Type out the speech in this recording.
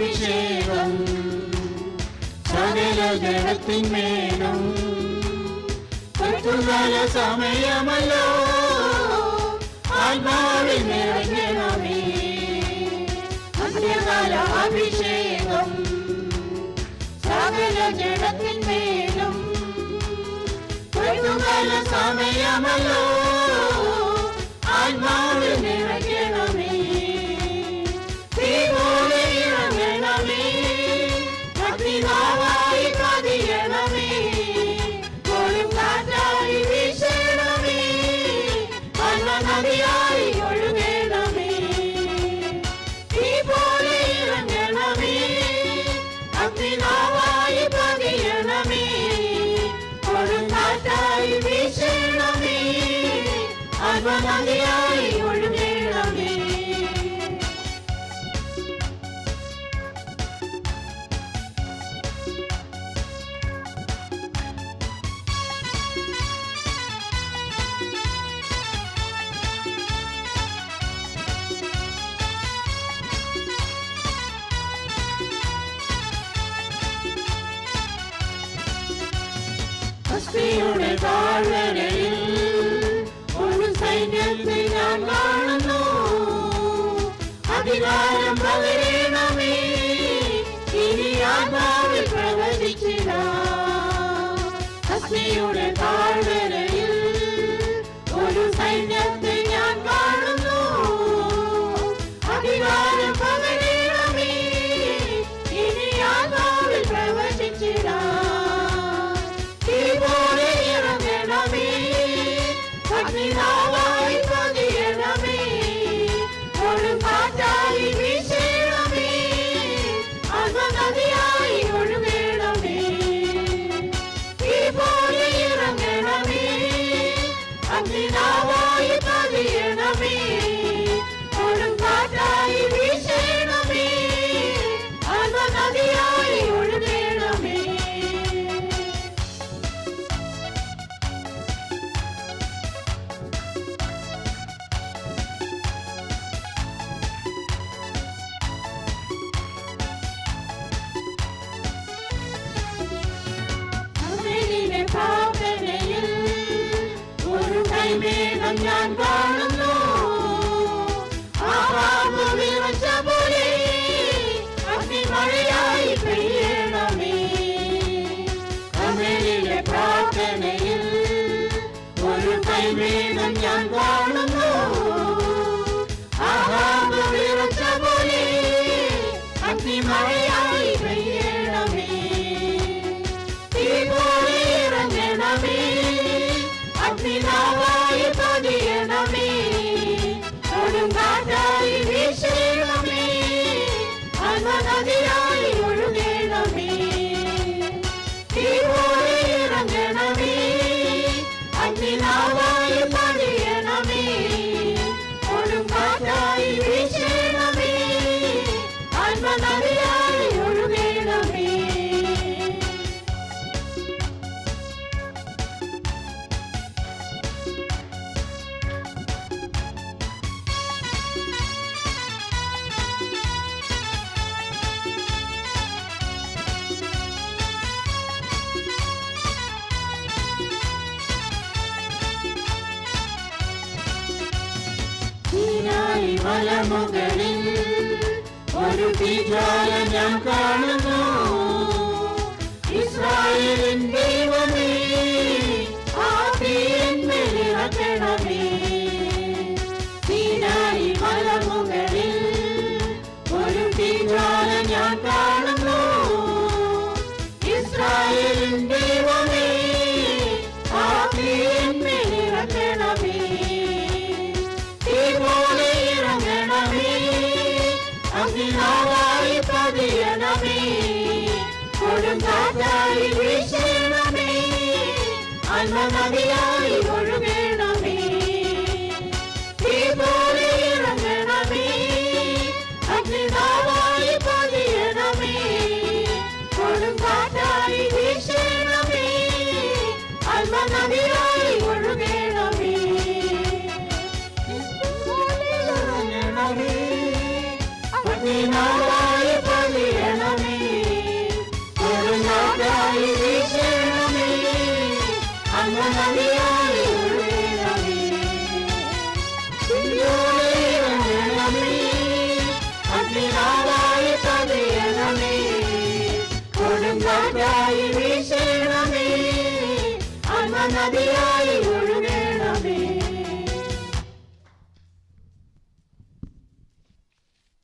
അഭിഷേകം സകല ജഡത്തിന്മേലും പറ്റുകാല സമയമല്ലോ ആത്മാവിൽ നിറഞ്ഞണമേ. അന്ത്യകാല അഭിഷേകം സകല ജഡത്തിന്മേലും പറ്റുകാല സമയമല്ലോ ആത്മാവിൽ നദിയായി ഒഴുകണമേ തീ പോലെ ഇറങ്ങണമേ പതിയണമേ കൊടും കാറ്റായി വീശണമേ നദിയായി അസ്ഥിയുടെ ഒരു കൈമേഘം ഞാൻ മലമുകളിൽ ഒരു തീജ്വാല ഞാൻ കാണുന്നു. ഇസ്രായേലിൻ ദൈവമേ ആ ഇറക്കണമേ തീരായി മലമുകളിൽ ഒരു തീജ്വാല ഞാൻ കാണുന്നു. കൊടുങ്കാറ്റായി വീശണമേ അന്നനദിയായി ഒഴുകണമേ തീ പോലെ ഇറങ്ങണമേ അഗ്നിനാവായി പതിയണമേ കൊടുങ്കാറ്റായി വീശണമേ അന്നനദിയായി ഒഴുകണമേ ഇറങ്ങണമേ അഗ്നിനാവായി പതിയണമേ കൊടുങ്കാറ്റായി